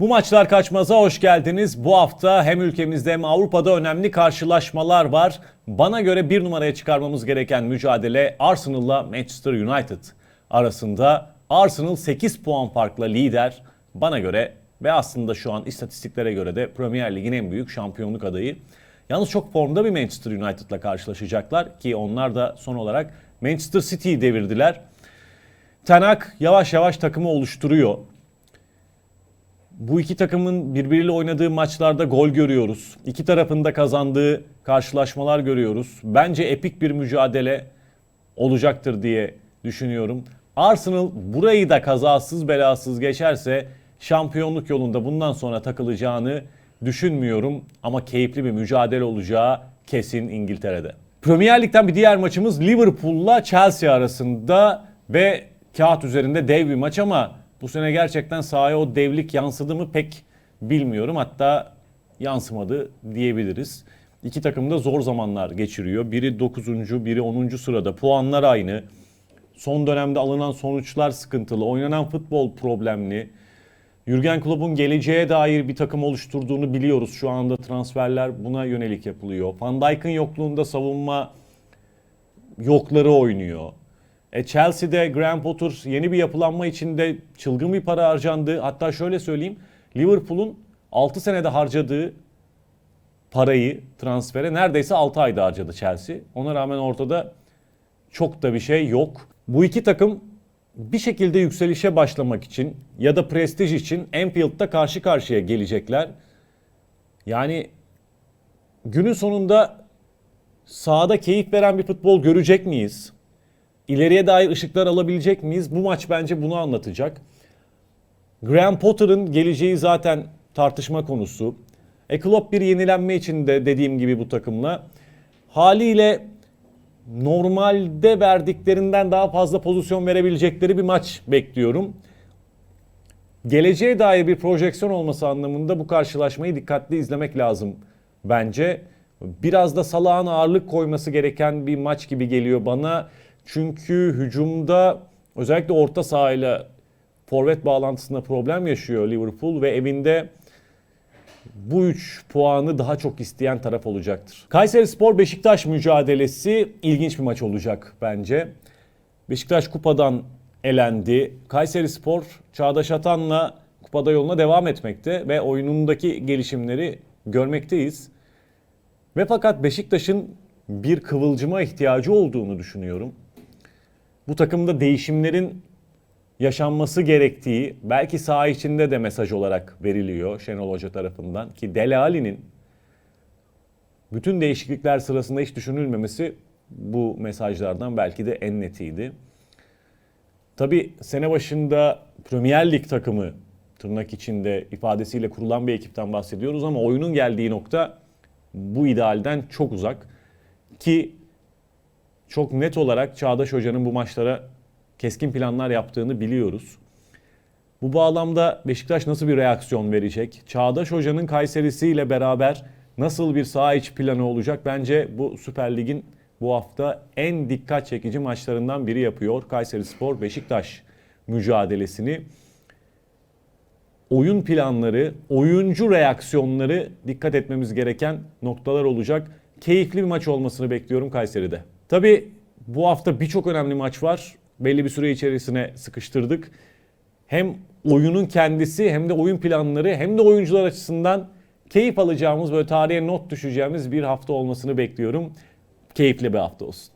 Bu maçlar kaçmaza hoş geldiniz. Bu hafta hem ülkemizde hem Avrupa'da önemli karşılaşmalar var. Bana göre bir numaraya çıkarmamız gereken mücadele Arsenal'la Manchester United arasında. Arsenal 8 puan farkla lider. Bana göre ve aslında şu an istatistiklere göre de Premier Lig'in en büyük şampiyonluk adayı. Yalnız çok formda bir Manchester United'la karşılaşacaklar ki onlar da son olarak Manchester City'yi devirdiler. Tanak yavaş yavaş takımı oluşturuyor. Bu iki takımın birbiriyle oynadığı maçlarda gol görüyoruz. İki tarafın da kazandığı karşılaşmalar görüyoruz. Bence epik bir mücadele olacaktır diye düşünüyorum. Arsenal burayı da kazasız belasız geçerse şampiyonluk yolunda bundan sonra takılacağını düşünmüyorum. Ama keyifli bir mücadele olacağı kesin İngiltere'de. Premier Lig'den bir diğer maçımız Liverpool'la Chelsea arasında ve kağıt üzerinde dev bir maç ama bu sene gerçekten sahaya o devlik yansıdı mı pek bilmiyorum. Hatta yansımadı diyebiliriz. İki takım da zor zamanlar geçiriyor. Biri 9. biri 10. sırada. Puanlar aynı. Son dönemde alınan sonuçlar sıkıntılı. Oynanan futbol problemli. Jurgen Klopp'un geleceğe dair bir takım oluşturduğunu biliyoruz. Şu anda transferler buna yönelik yapılıyor. Van Dijk'ın yokluğunda savunma yokları oynuyor. E Chelsea'de Graham Potter yeni bir yapılanma içinde çılgın bir para harcandı. Hatta şöyle söyleyeyim. Liverpool'un 6 senede harcadığı parayı transfere neredeyse 6 ayda harcadı Chelsea. Ona rağmen ortada çok da bir şey yok. Bu iki takım bir şekilde yükselişe başlamak için ya da prestij için Anfield'da karşı karşıya gelecekler. Yani günün sonunda sahada keyif veren bir futbol görecek miyiz? İleriye dair ışıklar alabilecek miyiz? Bu maç bence bunu anlatacak. Graham Potter'ın geleceği zaten tartışma konusu. E Klopp bir yenilenme içinde dediğim gibi bu takımla. Haliyle normalde verdiklerinden daha fazla pozisyon verebilecekleri bir maç bekliyorum. Geleceğe dair bir projeksiyon olması anlamında bu karşılaşmayı dikkatli izlemek lazım bence. Biraz da Salah'ın ağırlık koyması gereken bir maç gibi geliyor bana. Çünkü hücumda özellikle orta sahayla forvet bağlantısında problem yaşıyor Liverpool ve evinde bu 3 puanı daha çok isteyen taraf olacaktır. Kayseri Spor Beşiktaş mücadelesi ilginç bir maç olacak bence. Beşiktaş kupadan elendi. Kayseri Spor Çağdaş Atan'la kupada yoluna devam etmekte ve oyunundaki gelişimleri görmekteyiz. Ve fakat Beşiktaş'ın bir kıvılcıma ihtiyacı olduğunu düşünüyorum. Bu takımda değişimlerin yaşanması gerektiği belki saha içinde de mesaj olarak veriliyor Şenol Hoca tarafından ki Dele Alli'nin bütün değişiklikler sırasında hiç düşünülmemesi bu mesajlardan belki de en netiydi. Tabi sene başında Premier Lig takımı tırnak içinde ifadesiyle kurulan bir ekipten bahsediyoruz ama oyunun geldiği nokta bu idealden çok uzak ki çok net olarak Çağdaş Hoca'nın bu maçlara keskin planlar yaptığını biliyoruz. Bu bağlamda Beşiktaş nasıl bir reaksiyon verecek? Çağdaş Hoca'nın Kayseri'si ile beraber nasıl bir saha içi planı olacak? Bence bu Süper Lig'in bu hafta en dikkat çekici maçlarından biri yapıyor. Kayseri Spor Beşiktaş mücadelesini. Oyun planları, oyuncu reaksiyonları dikkat etmemiz gereken noktalar olacak. Keyifli bir maç olmasını bekliyorum Kayseri'de. Tabii bu hafta birçok önemli maç var. Belli bir süre içerisine sıkıştırdık. Hem oyunun kendisi hem de oyun planları hem de oyuncular açısından keyif alacağımız böyle tarihe not düşeceğimiz bir hafta olmasını bekliyorum. Keyifli bir hafta olsun.